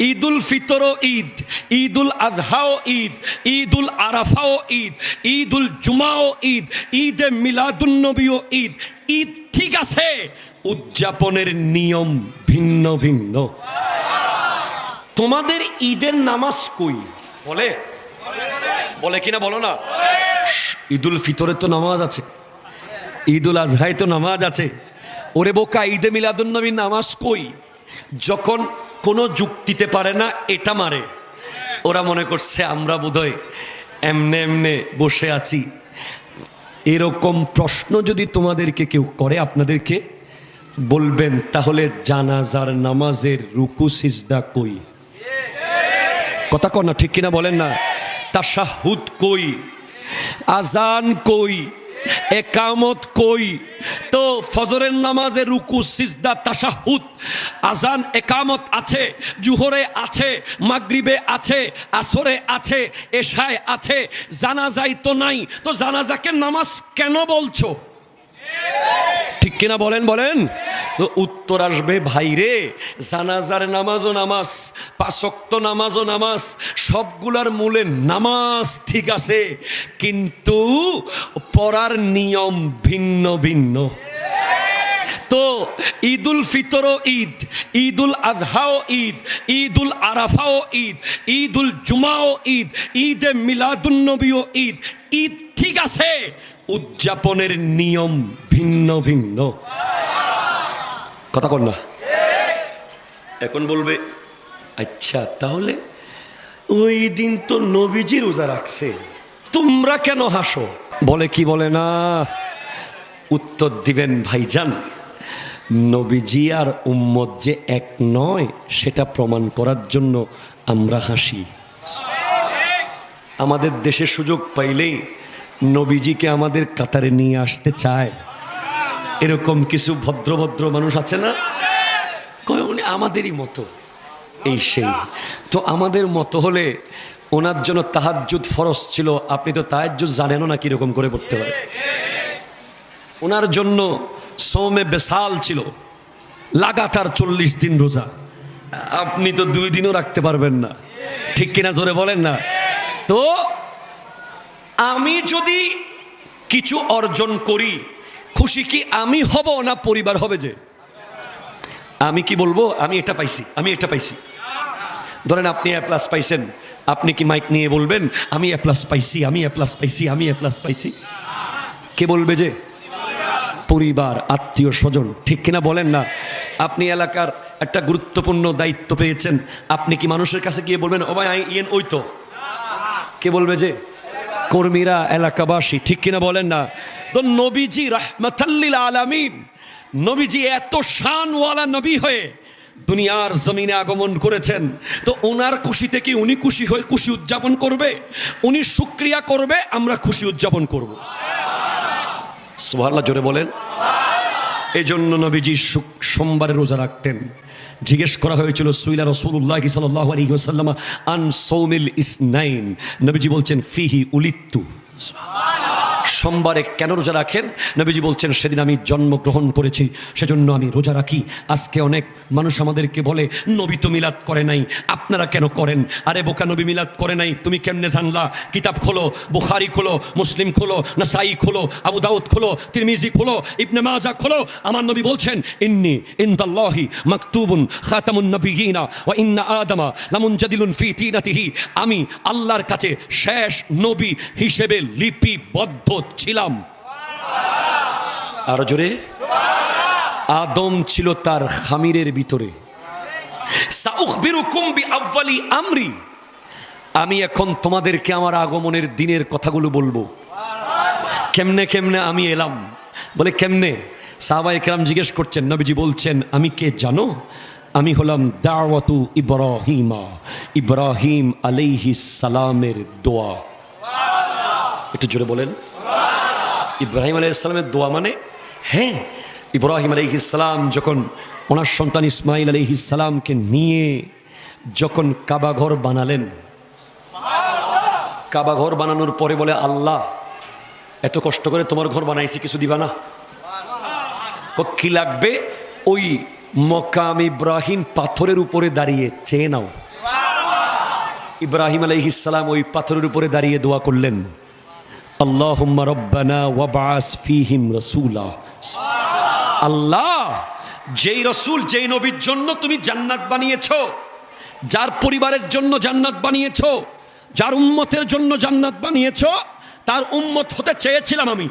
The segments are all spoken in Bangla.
ঈদুল ফিতরও ঈদ ঈদুল আজহাও ঈদ ঈদুল আরাফাও ঈদ ঈদুল জুমাও ঈদ ঈদে মিলাদুন্নবীও ঈদ। ঈদ ঠিক আছে উদযাপনের নিয়ম ভিন্ন ভিন্ন। তোমাদের ঈদের নামাজ কই? বলে? বলে কিনা বলো না। ঈদুল ফিতরে তো নামাজ আছে ঈদুল আজহায় তো নামাজ আছে। ওরে বোকা ঈদে মিলাদুন্নবীর নামাজ কই? যখন কোনো যুক্তিতে পারে না, এটা মারে। ওরা মনে করছে, আমরা বোধহয় এমনে এমনে বসে আছি। এরকম প্রশ্ন যদি তোমাদেরকে কেউ করে, আপনাদেরকে বলবেন, তাহলে জানাজার নামাজের রুকু, সিজদা কই? কথা কর না, ঠিক কিনা বলেন না? তা তাশাহুদ কই? আজান কই? একামত কই? তো ফজরের নামাজে রুকু, সিজদা তাসাহুদ আজান একামত আছে, জুহরে আছে, মাগরিবে আছে, আসরে আছে, এশায় আছে, জানাজাই তো নাই। তো জানাজাকে নামাজ কেন বলছো? ঠিক কিনা বলেন বলেন। তো উত্তর আসবে ভাইরে জানাজার নামাজও নামাজ পাশক্ত নামাজও নামাজ, সবগুলার মূলে নামাজ ঠিক আছে, কিন্তু পড়ার নিয়ম ভিন্ন ভিন্ন। তো ঈদুল ফিতরও ঈদ, ঈদুল আজহাও ঈদ, ঈদুল আরাফাও ঈদ, ঈদুল জুমাও ঈদ ঈদ এ ঈদে মিলাদুন্নবীও ঈদ ঈদ ঠিক আছে উদযাপনের নিয়ম ভিন্ন ভিন্ন। কথা কর না। এখন বলবে আচ্ছা তাহলে ওই দিন তো নবীজি রোজা রাখছে, তোমরা কেন হাসো? বলে কি বলে না? উত্তর দিবেন ভাইজান, নবীজি আর উম্মত যে এক নয়, সেটা প্রমাণ করার জন্য আমরা হাসি। আমাদের দেশে সুযোগ পাইলেই নবীজিকে আমাদের কাতারে নিয়ে আসতে চায়। এরকম কিছু ভদ্র ভদ্র মানুষ আছে না? কয়, উনি আমাদেরই মতো। এই সেই। তো আমাদের মতো হলে ওনার জন্য তাহাজ্জুদ ফরজ ছিল। আপনি তো তাহাজ্জুদ জানেনও না কীরকম করে পড়তে পারে ওনার জন্য সোমে বেসাল ছিল। লাগাতার চল্লিশ দিন রোজা। আপনি তো দুই দিনও রাখতে পারবেন না। ঠিক কিনা জোরে বলেন না? তো আমি যদি কিছু অর্জন করি, খুশি কি আমি হব না পরিবার হবে যে? আমি কি বলব? আমি এটা পাইছি, আমি এটা পাইছি। ধরেন আপনি এ প্লাস পাইছেন, আপনি কি মাইক নিয়ে বলবেন, আমি এ প্লাস পাইছি, আমি এ প্লাস পাইছি, আমি এ প্লাস পাইছি? কে বলবে যে? পরিবার, আত্মীয় স্বজন, ঠিক কিনা বলেন না? আপনি এলাকার একটা গুরুত্বপূর্ণ দায়িত্ব পেয়েছেন, আপনি কি মানুষের কাছে গিয়ে বলবেন, ও ভাই ইয়েন, ওই তো? কে বলবে যে? কর্মীরা এলাকাবাসী, ঠিক কিনা বলেন না? তো নবীজি রহমতাল্লিল আলামিন, নবীজি এত শানওয়ালা নবী হয়ে দুনিয়ার জমিনে আগমন করেছেন। তো ওনার খুশিতে কি উনি খুশি হয়ে খুশি উদযাপন করবে? উনি সুক্রিয়া করবে, আমরা খুশি উদযাপন করব। সুবহানাল্লাহ, জোরে বলেন। এই জন্য নবীজি সোমবারে রোজা রাখতেন। জিজ্ঞেস করা হয়েছিল, সুইলা রসুল্লাহ সাল্লাহ আলী সাল্লামা আন সৌমিল ইসনাইন? নবীজি বলছেন, ফিহি উলিত্তু। সোমবারে কেন রোজা রাখেন? নবীজি বলছেন, সেদিন আমি জন্মগ্রহণ করেছি, সেজন্য আমি রোজা রাখি। আজকে অনেক মানুষ আমাদেরকে বলে, নবী তো মিলাদ করে নাই, আপনারা কেন করেন? আরে, বোকা নবী মিলাদ করে নাই, তুমি কেমনে জানলা? কিতাব খোলো, বুখারি খোলো, মুসলিম খোলো, নাসাই খোলো, আবু দাউদ খোলো, তিরমিজি খোলো, ইবনে মাজা খোলো। আমার নবী বলছেন, ইন্নি ইনদাল্লাহি মাকতুবুন খাতামুন নবিয়িনা ওয়া ইন্না আদামা লামুনজাদিলুন ফি তিনাতিহি। আমি আল্লাহর কাছে শেষ নবী হিসেবে লিপিবদ্ধ ছিলাম। আর জোরে? আদম ছিল তার খামিরের ভিতরে। আমি এখন তোমাদেরকে আমার আগমনের দিনের কথাগুলো বলব। কেমনে কেমনে আমি এলাম? বলে, কেমনে? সাহাবাই কেরাম জিজ্ঞেস করছেন, নবীজি বলছেন, আমি কে জানো? আমি হলাম দাওয়াতু ইব্রাহিমা। ইব্রাহিম আলাইহি সালামের দোয়া। একটু জোরে বলেন। ইব্রাহিম আলাইসালামের দোয়া মানে হ্যাঁ ইব্রাহিম আলাইহিসালাম যখন ওনার সন্তান ইসমাইল আলাইহিসালামকে নিয়ে যখন কাবাঘর বানালেন কাবাঘর বানানোর পরে বলে, আল্লাহ, এত কষ্ট করে তোমার ঘর বানাইছি, কিছু দিবা না? কি লাগবে? ওই মকাম ইব্রাহিম পাথরের উপরে দাঁড়িয়ে, চেয়ে নাও। ইব্রাহিম আলাইহিসালাম ওই পাথরের উপরে দাঁড়িয়ে দোয়া করলেন। আল্লাহুম্মা রব্বানা ওয়াবাস ফিহিম রাসূলা। আল্লাহ, যেই রসুল, যেই নবীর জন্য তুমি জান্নাত বানিয়েছো, যার পরিবারের জন্য জান্নাত বানিয়েছো, যার উম্মতের জন্য জান্নাত বানিয়েছো, তার উম্মত হতে চেয়েছিলাম আমি।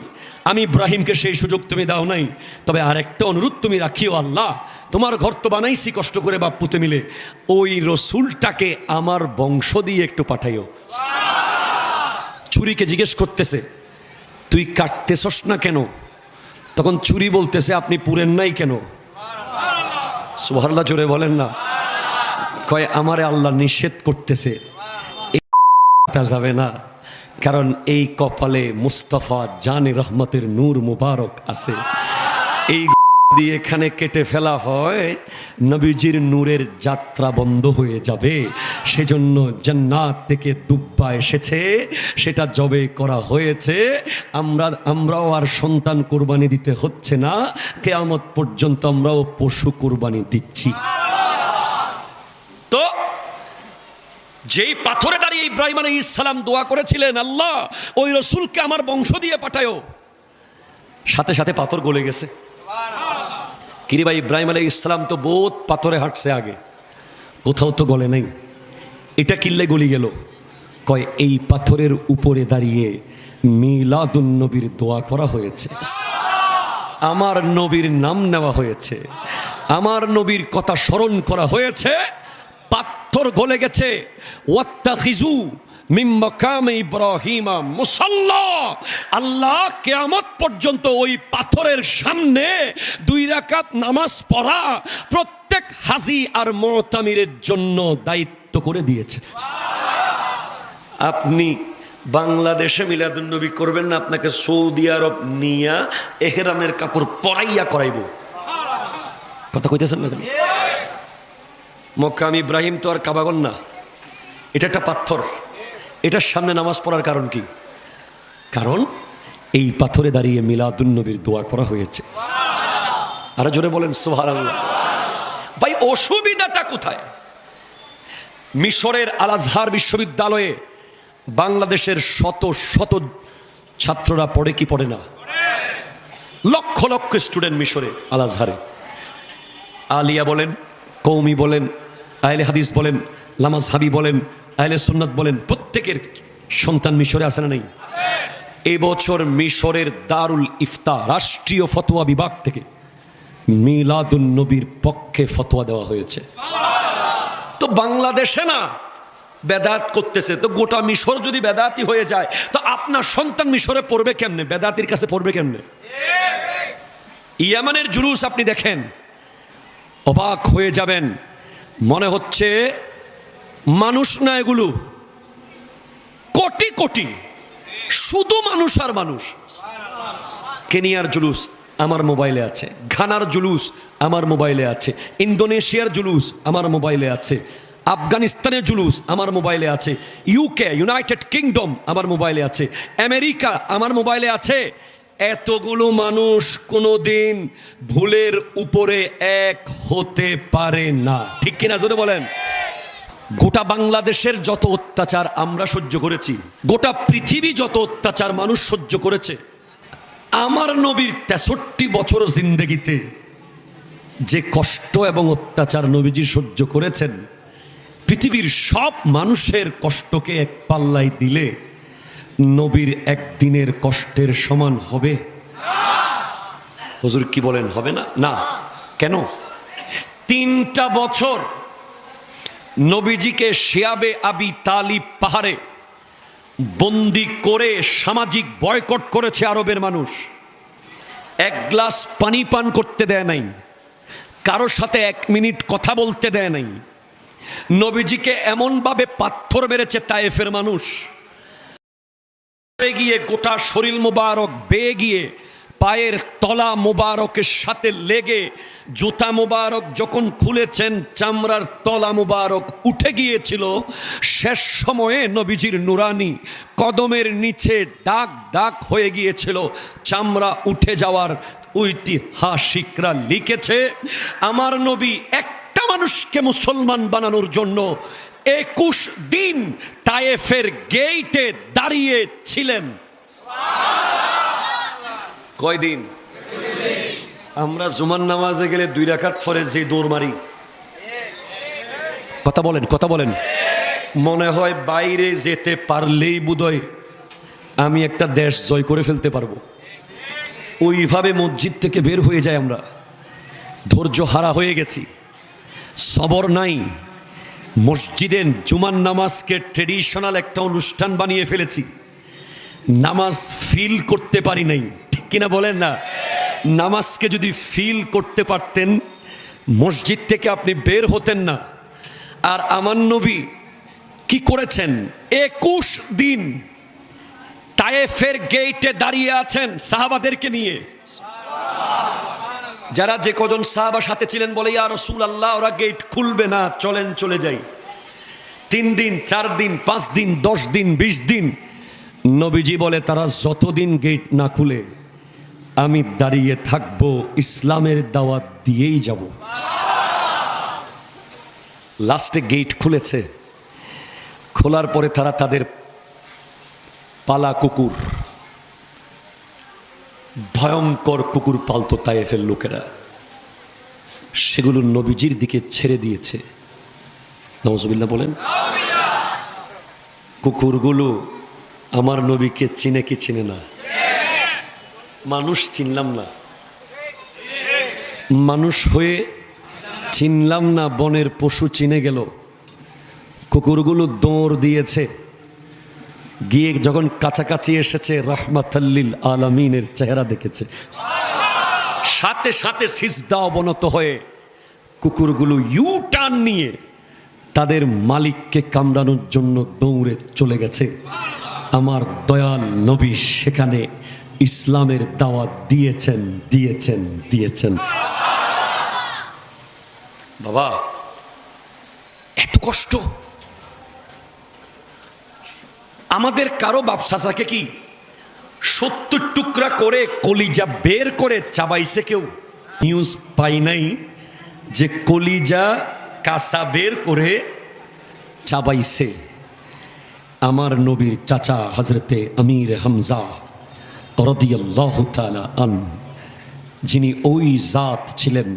আমি ইব্রাহিমকে সেই সুযোগ তুমি দাও নাই। তবে আরেকটা অনুরোধ তুমি রাখিও আল্লাহ, তোমার ঘর তো বানাইছি কষ্ট করে বাপ্পুতে মিলে। ওই রসুলটাকে আমার বংশ দিয়ে একটু পাঠাইও। ছুরিকে জিজ্ঞেস করতেছে, তুই কাটতেছস না কেন? তখন ছুরি বলতেছে, আপনি পুরেন নাই কেন? সুভাল্লা জোরে বলেন না। কয়, আমারে আল্লাহ নিষেধ করতেছে যাবে না, কারণ এই কপালে মুস্তফা জানে রহমতের নূর মুবারক আছে। এই দিয়ে এখানে কেটে ফেলা হয়, নবীজির নূরের যাত্রা বন্ধ হয়ে যাবে। সেজন্য জান্নাত থেকে দুব্বা এসেছে, সেটা জবে করা হয়েছে। আমরা, আমরাও আর সন্তান কোরবানি দিতে হচ্ছে না, কেয়ামত পর্যন্ত আমরাও পশু কোরবানি দিচ্ছি। তো, যেই পাথরে দাঁড়িয়ে ইব্রাহিম আলী ইসলাম দোয়া করেছিলেন, আল্লাহ, ওই রসুলকে আমার বংশ দিয়ে পাঠায়ো সাথে সাথে পাথর গলে গেছে। কিরে ভাই ইব্রাহিম আলী ইসলাম তো বোধ পাথরে হাঁটছে আগে। কোথাও তো গলে নাই। এটা কিল্লে গলি গেল। কয়, এই পাথরের উপরে দাঁড়িয়ে মিলাদুন নবীর দোয়া করা হয়েছে। আমার নবীর নাম নেওয়া হয়েছে। আমার নবীর কথা স্মরণ করা হয়েছে। পাথর গলে গেছে। ওয়াত্তাখিজু মিন মাকামে ইব্রাহিমা মুসাল্লা। আল্লাহ কেয়ামত পর্যন্ত ওই পাথরের সামনে দুই রাকাত নামাজ পড়া প্রত্যেক হাজি আর মোতামিরের জন্য দায়িত্ব করে দিয়েছে। আপনি বাংলাদেশে মিলাদুন্নবী করবেন না, আপনাকে সৌদি আরব নিয়া এহেরামের কাপড় পরাইয়া করাইব। কথা কইতেছেন না কেন? মক্কাম ইব্রাহিম তো আর কাবাগন না এটা একটা পাথর। এটার সামনে নামাজ পড়ার কারণ কি? কারণ এই পাথরে দাঁড়িয়ে মিলাদুন্নবীর দোয়া করা হয়েছে। আরও জোরে বলেন সোহার ভাই, অসুবিধাটা কোথায়? মিশরের আল আজহার বিশ্ববিদ্যালয়ে বাংলাদেশের শত শত ছাত্ররা পড়ে কি পড়ে না? লক্ষ লক্ষ স্টুডেন্ট মিশরে আল আজহারে আলিয়া বলেন, কৌমি বলেন, আহলে হাদিস বলেন লামাজ হাবি বলেন, আহলে সুন্নাত বলেন প্রত্যেকের সন্তান মিশরে আছে না নেই? এবছর মিশরের দারুল ইফতা রাষ্ট্রীয় ফতোয়া বিভাগ থেকে মিলাদুন নবীর পক্ষে ফতোয়া দেওয়া হয়েছে। তো বাংলাদেশে না বেদাত করতেছে, তো গোটা মিশর যদি বেদাতি হয়ে যায়, তো আপনার সন্তান মিশরে পড়বে কেমনে? বেদাতির কাছে পড়বে কেমনে? ইয়ামানের জুলুস আপনি দেখেন, অবাক হয়ে যাবেন। মনে হচ্ছে মানুষ না এগুলো? কোটি। শুধু মানুষ আর মানুষ। কেনিয়ার জুলুস আমার মোবাইলে আছে। ঘানার জুলুস আমার মোবাইলে আছে। ইন্দোনেশিয়ার জুলুস আমার মোবাইলে আছে। আফগানিস্তানের জুলুস আমার মোবাইলে আছে। ইউকে ইউনাইটেড কিংডম আমার মোবাইলে আছে। আমেরিকা আমার মোবাইলে আছে। এতগুলো মানুষ কোনো দিন ভুলের উপরে এক হতে পারে না। ঠিক কিনা যদি বলেন? গোটা বাংলাদেশের যত অত্যাচার আমরা সহ্য করেছি, গোটা পৃথিবী যত অত্যাচার মানুষ সহ্য করেছে, আমার নবীর তেষট্টি বছর জিন্দগিতে যে কষ্ট এবং অত্যাচার নবীজি সহ্য করেছেন, পৃথিবীর সব মানুষের কষ্টকে এক পাল্লায় দিলে নবীর একদিনের কষ্টের সমান হবে। হজুর কি বলেন, হবে না? না। কেন? তিনটা বছর নবীজিকে শিয়াবে আবি তালিব পাহাড়ে বন্দি করে সামাজিক বয়কট করেছে আরবের মানুষ। এক গ্লাস পানি পান করতে দেয় নাই। কারোর সাথে এক মিনিট কথা বলতে দেয় নাই। নবীজিকে এমনভাবে পাথর মেরেছে তায়েফের মানুষ। গিয়ে গোটা শরীর মোবারক, বেয়ে গিয়ে পায়ের তলা মোবারকের সাথে লেগে জুতা মোবারক যখন খুলেছেন, চামড়ার তলা মোবারক উঠে গিয়েছিল। শেষ সময়ে নবীজির নুরানি কদমের নিচে ডাক ডাক হয়ে গিয়েছিল। চামড়া উঠে যাওয়ার ঐতিহাসিকরা লিখেছে, আমার নবী একটা মানুষকে মুসলমান বানানোর জন্য একুশ দিন তায়েফের গেইটে দাঁড়িয়ে ছিলেন কয়দিন? আমরা জুমান নামাজে গেলে দুই রাকাত পরে যে দৌড় মারি। কথা বলেন কথা বলেন। মনে হয় বাইরে যেতে পারলেই বুধয় আমি একটা দেশ জয় করে ফেলতে পারব। ওইভাবে মসজিদ থেকে বের হয়ে যায় আমরা। ধৈর্য হারা হয়ে গেছি। সবর নাই। মসজিদে জুমান নামাজকে ট্রেডিশনাল একটা অনুষ্ঠান বানিয়ে ফেলেছি। নামাজ ফিল করতে পারি নাই। কিনা বলেন না, নামাজকে যদি ফিল করতে পারতেন, মসজিদ থেকে আপনি বের হতেন না। আর আমার নবী কি করেছেন? একুশ দিন তায়েফের গেইটে দাঁড়িয়ে আছেন সাহাবাদেরকে নিয়ে। যারা যে কজন সাহাবা সাথে ছিলেন বলে, ইয়া রসুল আল্লাহ ওরা গেট খুলবে না, চলেন চলে যাই। তিন দিন, চার দিন, পাঁচ দিন, দশ দিন, বিশ দিন, নবীজি বলে, তারা যতদিন গেট না খুলে আমি দাঁড়িয়ে থাকব ইসলামের দাওয়াত দিয়েই যাব। লাস্টে গেট খুলেছে। খোলার পরে তারা তাদের পালা কুকুর, ভয়ঙ্কর কুকুর পালতো তায়েফের লোকেরা। সেগুলো নবীজির দিকে ছেড়ে দিয়েছে। নজবিল্লা বলেন, কুকুরগুলো আমার নবীকে চিনে কি চিনে না? মানুষ চিনলাম না। মানুষ হয়ে চিনলাম না বনের পশু চিনে গেল। কুকুরগুলো দৌড় দিয়েছে। গিয়ে যখন কাছাকাছি এসেছে, রহমাতাল্লিল আলমিনের চেহারা দেখেছে। সাথে সাথে সিজদা অবনত হয়ে কুকুরগুলো ইউ টার্ন নিয়ে তাদের মালিককে কামড়ানোর জন্য দৌড়ে চলে গেছে। আমার দয়াল নবী সেখানে ইসলামের দাওয়াত দিয়েছেন দিয়েছেন দিয়েছেন। বাবা, এত কষ্ট। আমাদের কারও বাপসাসাকে কি সত্তর টুকরা করে কলিজা বের করে চাবাইছে কেউ? নিউজ পাই নাই যে কলিজা কাঁচা বের করে চাবাইছে। আমার নবীর চাচা হজরতে আমির হামজা আন যিনি ওই জাত ছিলেন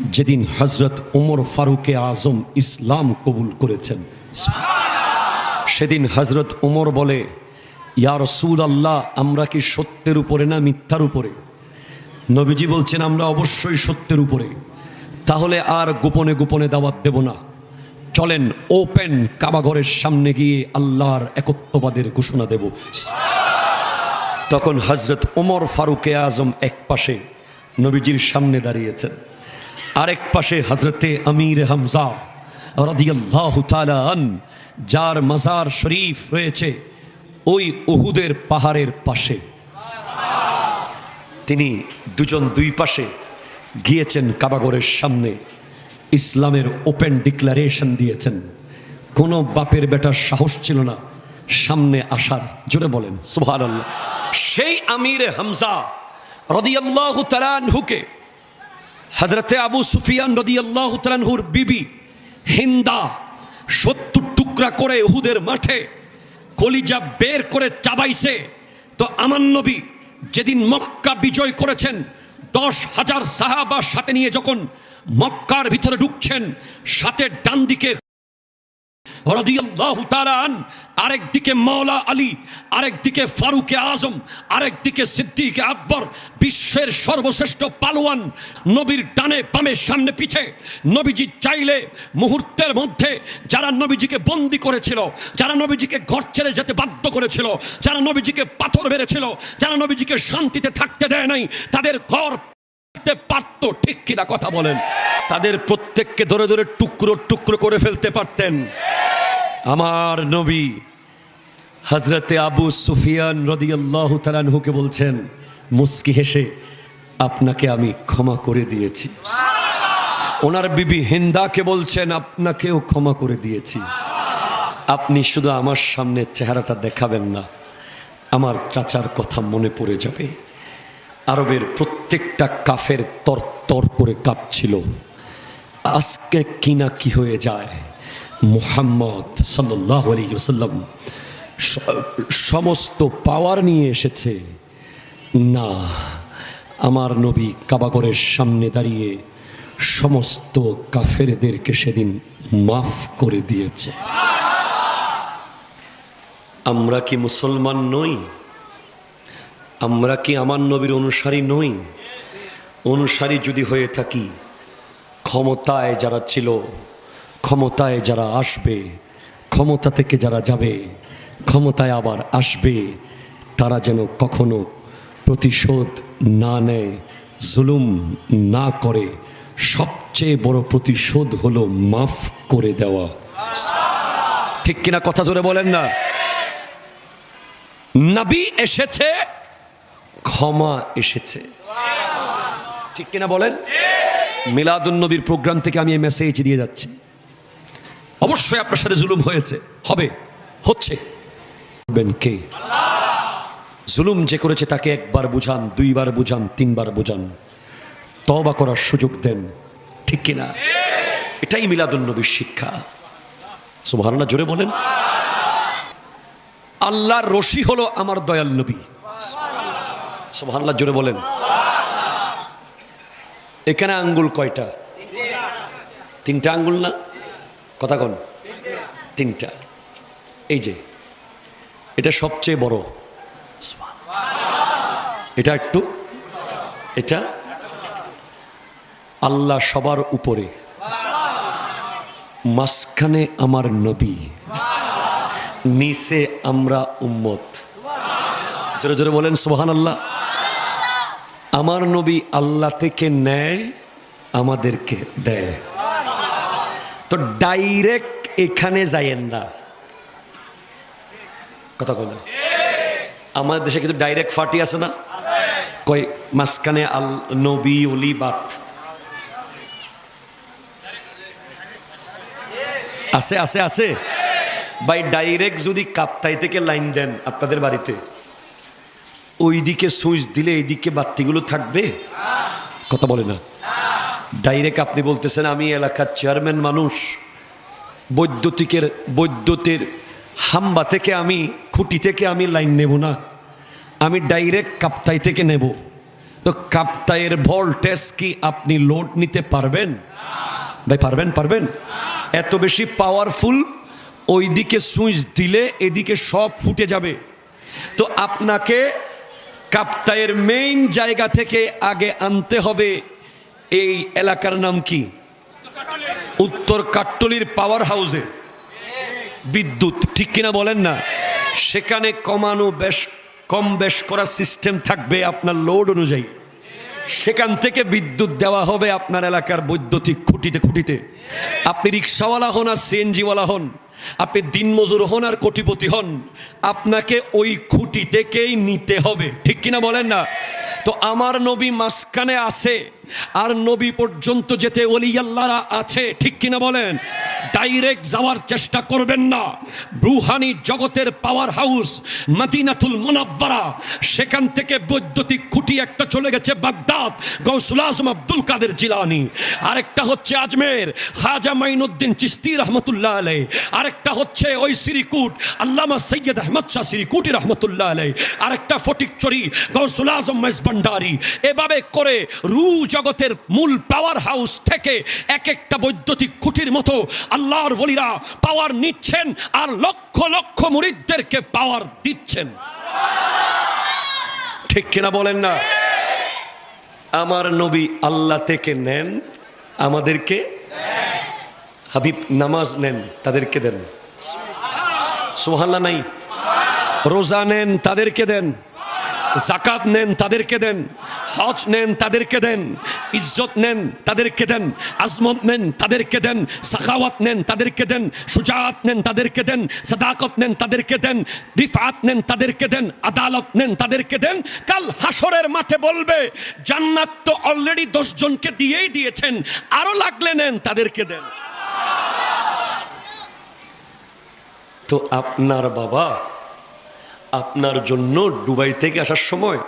যেদিন হজরত ওমর ফারুকে আজম ইসলাম কবুল করেছেন। সেদিন হজরত ওমর বলে, ইয়া রসুল আল্লাহ আমরা কি সত্যের উপরে না মিথ্যার উপরে? নবীজি বলছেন, আমরা অবশ্যই সত্যের উপরে। তাহলে আর গোপনে গোপনে দাওয়াত দেব না। চলেন, ওপেন কাবাঘরের সামনে গিয়ে আল্লাহর একত্ববাদের ঘোষণা দেব। তখন হজরত ওমর ফারুকে আজম এক পাশে নবীজির সামনে দাঁড়িয়েছেন। আরেক পাশে হজরতে আমির হামজা রাদিয়াল্লাহু আন, যার মাজার শরীফ রয়েছে ওই উহুদের পাহাড়ের পাশে। তিনি দুজন দুই পাশে গিয়েছেন কাবাগরের সামনে। ইসলামের ওপেন ডিক্লারেশন দিয়েছেন। কোনো বাপের বেটার সাহস ছিল না সামনে আসার। জোরে বলেন সুহার আল্লাহ সেই আমির হামজা রদিয়াল্লাহু তালানহুকে হজরতে আবু সুফিয়ান রদিয়াল্লাহু তালানহুর বিবি হিন্দা সত্তর টুকরা করে উহুদের মাঠে কলিজা বের করে চাবাইছে। তো আমার নবী যেদিন মক্কা বিজয় করেছেন, দশ হাজার সাহাবার সাথে নিয়ে যখন মক্কার ভিতরে ঢুকছেন, সাথে ডান দিকে আরেকদিকে মাওলা আলী আরেকদিকে ফারুকে আজম আরেকদিকে সিদ্দিকে আকবর, বিশ্বের সর্বশ্রেষ্ঠ পালোয়ান, নবীর ডানে বামে সামনে পিছে। নবীজি চাইলে মুহূর্তের মধ্যে যারা নবীজিকে বন্দি করেছিল, যারা নবীজিকে ঘর ছেড়ে যেতে বাধ্য করেছিল, যারা নবীজিকে পাথর মেরেছিল, যারা নবীজিকে শান্তিতে থাকতে দেয় নাই, তাদের ঘর পারত ঠিক কিনা কথা বলেন। তাদের প্রত্যেককে ধরে ধরে টুকরো টুকরো করে ফেলতে পারতেন। আমার নবী হজরতে আবু সুফিয়ান রদিয়াল্লাহ তালানহুকে বলছেন মুস্কি হেসে আপনাকে আমি ক্ষমা করে দিয়েছি। ওনার বিবি হিন্দাকে বলছেন আপনাকেও ক্ষমা করে দিয়েছি। আপনি শুধু আমার সামনে চেহারাটা দেখাবেন না আমার চাচার কথা মনে পড়ে যাবে। আরবের প্রত্যেকটা কাফের তর তর করে কাঁপছিল আজকে কিনা কি হয়ে যায়? মুহাম্মদ সাল্লাহ আলহিউসাল্লাম সমস্ত পাওয়ার নিয়ে এসেছে। না, আমার নবী কাবাগরের সামনে দাঁড়িয়ে সমস্ত কাফেরদেরকে সেদিন মাফ করে দিয়েছে। আমরা কি মুসলমান নই? আমরা কি আমার নবীর অনুসারী নই? অনুসারী যদি হয়ে থাকি, ক্ষমতায় যারা ছিল ক্ষমতায় যারা আসবে, ক্ষমতা থেকে যারা যাবে, ক্ষমতায় আবার আসবে, তারা যেন কখনো প্রতিশোধ না নেয়, জুলুম না করে। সবচেয়ে বড় প্রতিশোধ হলো মাফ করে দেওয়া। ঠিক কিনা কথা জোরে বলেন না? নবী এসেছে, ক্ষমা এসেছে। ঠিক কিনা বলেন? মিলাদুন নবীর প্রোগ্রাম থেকে আমি এই মেসেজ দিয়ে যাচ্ছি। অবশ্যই আপনার সাথে জুলুম হয়েছে, হবে, হচ্ছে। কে? জুলুম যে করেছে তাকে একবার বুঝান, দুইবার বুঝান, তিনবার বুঝান। তবা করার সুযোগ দেন, ঠিক কিনা? এটাই মিলাদুন নবীর শিক্ষা। সুবহানাল্লাহ, জোরে বলেন। আল্লাহর রশি হলো আমার দয়াল নবী। সুবহানাল্লাহ, জোরে বলেন। এখানে আঙ্গুল কয়টা? তিনটা আঙ্গুল না? কথা কন। তিনটা। এই যে, এটা সবচেয়ে বড়। এটা একটু, এটা আল্লাহ সবার উপরে। মাঝখানে আমার নবী, নিচে আমরা উম্মত। জোরে জোরে বলেন সোহান আল্লাহ আমার নবী আল্লাহ থেকে নেয়, আমাদেরকে দেয়। তো ডাইরেক্ট এখানে যাইয়েন না। কথা বলেন আমাদের দেশে কিন্তু ডাইরেক্ট ফাটি আছে না? কই, মাঝখানে আল নবী অলি বাত আছে আছে আছে। বাই ডাইরেক্ট যদি কাপ্তাই থেকে লাইন দেন আপনাদের বাড়িতে, ওইদিকে সুইচ দিলে এইদিকে বাতিগুলো থাকবে? কথা বলে না। ডাইরেক্ট আপনি বলতেছেন, আমি এলাকার চেয়ারম্যান মানুষ। বৈদ্যুতিকের, বৈদ্যুতের হাম্বা থেকে আমি, খুঁটি থেকে আমি লাইন নেব না। আমি ডাইরেক্ট কাপ্তাই থেকে নেব। তো কাপ্তাইয়ের ভোল্টেজ কি আপনি লোড নিতে পারবেন? ভাই, পারবেন পারবেন? এত বেশি পাওয়ারফুল ওইদিকে সুইচ দিলে এদিকে সব ফুটে যাবে। তো আপনাকে কাপ্তাইয়ের মেইন জায়গা থেকে আগে আনতে হবে। এই এলাকার নাম কি? উত্তর কাট্টলির পাওয়ার হাউসে বিদ্যুৎ, ঠিক কিনা বলেন না? সেখানে কমানো বেশ, কম বেশ করার সিস্টেম থাকবে আপনার লোড অনুযায়ী। সেখান থেকে বিদ্যুৎ দেওয়া হবে আপনার এলাকার বৈদ্যুতিক খুঁটিতে খুঁটিতে। আপনি রিক্সাওয়ালা হন আর সিএনজিওয়ালা হন, আপনি দিনমজুর হন আর কোটিপতি হন, আপনাকে ওই খুঁটি থেকেই নিতে হবে, ঠিক কিনা বলেন না? তো আমার নবী মাঝখানে আছে আর নবী পর্যন্ত যেতে ওলিয়াল্লারা আছে, ঠিক কিনা বলেন? ডাইরেক্ট যাওয়ার চেষ্টা করবেন না। ব্রুহানি জগতের পাওয়ার হাউস মদিনাতুল মুনাব্বারা সেখান থেকে বৈদ্যুতিক খুঁটি একটা চলে গেছে বাগদাদ, গৌসুল আজম আব্দুল কাদের জিলানি। আরেকটা হচ্ছে আজমের, খাজা মাইনুদ্দিন চিস্তি রহমতুল্লাহ আলাই আরেকটা হচ্ছে ওই সিরিকুট আল্লামা সৈয়দ আহমদ শাহ সিরিকুটি রহমতুল্লাহ আলাই আরেকটা ফটিকচুরি, গৌসুল আজম মেস ভান্ডারি। এভাবে করে রু জগতের মূল পাওয়ার হাউস থেকে এক একটা বৈদ্যুতিক খুঁটির মতো আল্লাহর বলিরা পাওয়ার নিচ্ছেন আর লক্ষ লক্ষ মুরিদদেরকে পাওয়ার দিচ্ছেন। ঠিক কিনা বলেন না? আমার নবী আল্লাহ থেকে নেন, আমাদেরকে হাবিব নামাজ নেন, তাদেরকে দেন। সোহাল্লা নাই। রোজা নেন, তাদেরকে দেন। জাকাত নেন তাদেরকে দেন হজ নেন তাদেরকে দেন ইজ্জত নেন তাদেরকে দেন আজমত নেন তাদেরকে দেন সাখাওয়াত নেন তাদেরকে দেন সুজাত নেন তাদেরকে দেন সাদাকত নেন তাদেরকে দেন রিফাত নেন তাদেরকে দেন আদালত নেন তাদেরকে দেন কাল হাসরের মাঠে বলবে জান্নাত তো অলরেডি দশ জনকে দিয়েই দিয়েছেন আরও লাগলে নেন তাদেরকে দেন তো আপনার বাবা আপনার জন্য দুবাই থেকে আসার সময়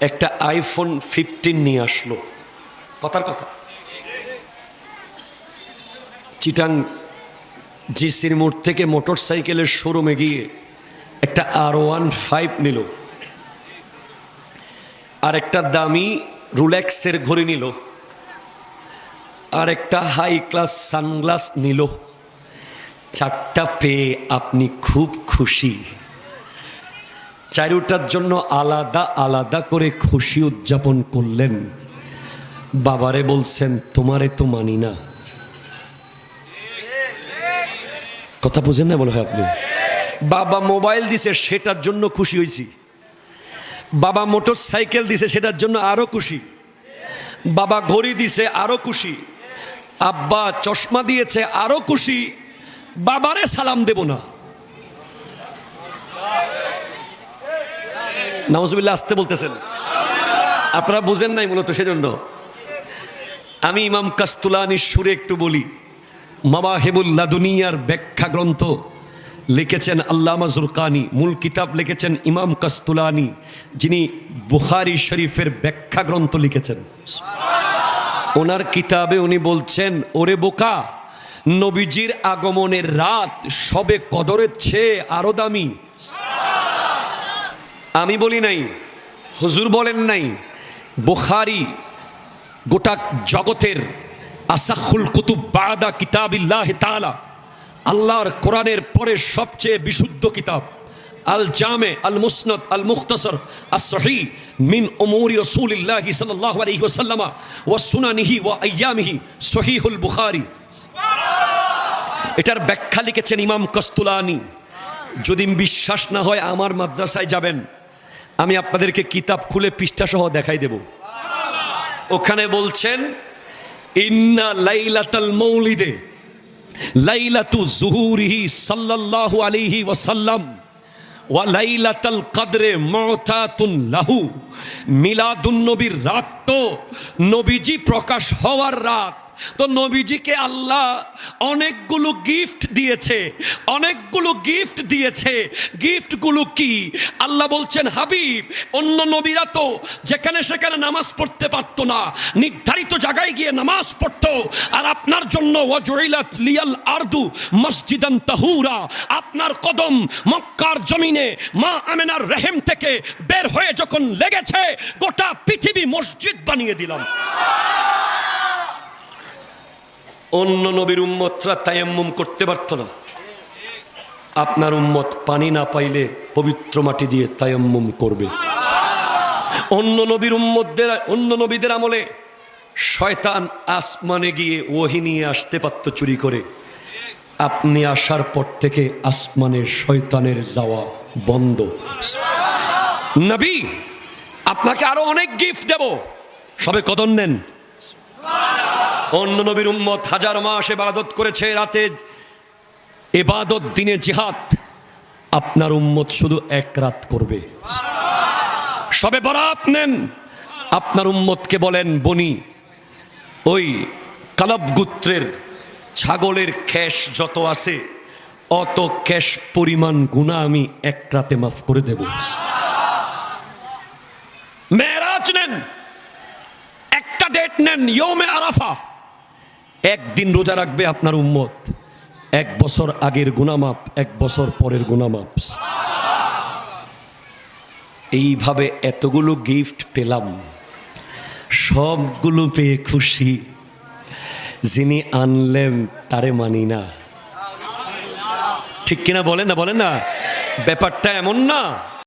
একটা আইফোন ফিফটিন নিয়ে আসলো। কথার কথা। চিটাং জিসির মোড় থেকে মোটর সাইকেলের শোরুমে গিয়ে একটা আর ওয়ান ফাইভ নিল। আর একটা দামি রুলেক্সের ঘড়ি নিল। আর একটা হাই ক্লাস সানগ্লাস নিল। চারটা পেয়ে আপনি খুব খুশি। চারুটার জন্য আলাদা আলাদা করে খুশি উদযাপন করলেন। বাবারে বলছেন, তোমারে তো মানি না। কথা বুঝেন না বলে হয় আপনি? বাবা মোবাইল দিছে, সেটার জন্য খুশি হয়েছি বাবা মোটর সাইকেল দিছে, সেটার জন্য আরও খুশি। বাবা ঘড়ি দিছে, আরও খুশি। আব্বা চশমা দিয়েছে, আরও খুশি। বাবারে সালাম দেব না। নামজুবিল্লাহ আসতে বলতেছেন। আপনারা বুঝেন নাই মূলত সেজন্য। আমি ইমাম কাস্তুলানির সুরে একটু বলি। মাবাহেবুল্লা দুনিয়ার ব্যাখ্যা গ্রন্থ লিখেছেন আল্লামা জুরকানি। মূল কিতাব লিখেছেন ইমাম কাস্তুলানি, যিনি বুখারি শরীফের ব্যাখ্যা গ্রন্থ লিখেছেন। ওনার কিতাবে উনি বলছেন, ওরে বোকা, নবীজির আগমনের রাত সবে কদরের চেয়ে আরও দামি। আমি বলি নাই, হুজুর বলেন নাই, বুখারি গোটা জগতের আসাখুল কুতুব বাদা কিতাবিল্লাহ তাআলা, আল্লাহর কোরআনের পরে সবচেয়ে বিশুদ্ধ কিতাব, আল জামে, আল মুসনদ, আল মুখতাসর, আস সহি মিন উমুরি রাসূলিল্লাহ সাল্লাল্লাহু ওয়াসাল্লামা ওয়া সুনানিহি ওয়া আইয়ামিহি, সহিহুল বুখারী। এটার ব্যাখ্যা লিখেছেন ইমাম কস্তুলানি। যদি বিশ্বাস না হয়, আমার মাদ্রাসায় যাবেন। আমি আপনাদেরকে কিতাব খুলে পৃষ্ঠা সহ দেখাই দেব। ওখানে বলছেন, ইন্না লাইলাতাল মৌলিদে, লাইলাতু জুহুরিহি সাল্লাল্লাহু আলাইহি ওয়াসাল্লাম, ওয়া লাইলাতাল কদরে মুতাতুন লাহু, মিলাদুন নবীর রাত তো নবীজি প্রকাশ হওয়ার রাত। তো নবীজিকে আল্লাহ অনেকগুলো গিফট দিয়েছে। অনেকগুলো গিফট দিয়েছে। গিফটগুলো কি? আল্লাহ বলছেন, হাবিব, অন্য নবীরা তো যেখানে সেখানে নামাজ পড়তে পারতো না। নির্ধারিত জায়গায় গিয়ে নামাজ পড়তো। আর আপনার জন্য ওয়াজুইলাত লিয়াল আরদু মসজিদান তাহুরা। আপনার কদম মক্কার জমিনে মা আমেনার রেহেম থেকে বের হয়ে যখন লেগেছে, গোটা পৃথিবী মসজিদ বানিয়ে দিলাম। অন্য নবীর উম্মতরা তায়াম্মুম করতে পারত না। আপনার উম্মত পানি না পাইলে পবিত্র মাটি দিয়ে তায়াম্মুম করবে। অন্য নবীর উম্মতদের, অন্য নবীদের আমলে শয়তান আসমানে গিয়ে ওহি নিয়ে আসতে পারত চুরি করে। আপনি আসার পর থেকে আসমানের শয়তানের যাওয়া বন্ধ। নবী, আপনাকে আরও অনেক গিফট দেব। সবে কদম নেন। অন্য নবীর উম্মত হাজার মাস এবাদত করেছে রাতে। এবাদত দিনে জিহাদ। আপনার উম্মত শুধু এক রাত করবে। সবে বরাত নেন। আপনার উম্মতকে বলেন, বনি, ওই কালাব গোত্রের ছাগলের ক্যাশ যত আছে, অত ক্যাশ পরিমাণ গুণা আমি এক রাতে মাফ করে দেব। মেরাজ নেন। একটা ডেট নেন ইয়মে আরাফা। একদিন রোজা রাখবে আপনার উম্মত। এক বছর আগের গুনামাপ, এক বছর পরের গুনামাপ। এইভাবে এতগুলো গিফট পেলাম। সবগুলো পেয়ে খুশি। যিনি আনলেন, তারে মানি না। ঠিক কিনা বলেন না বলেন না? ব্যাপারটা এমন না।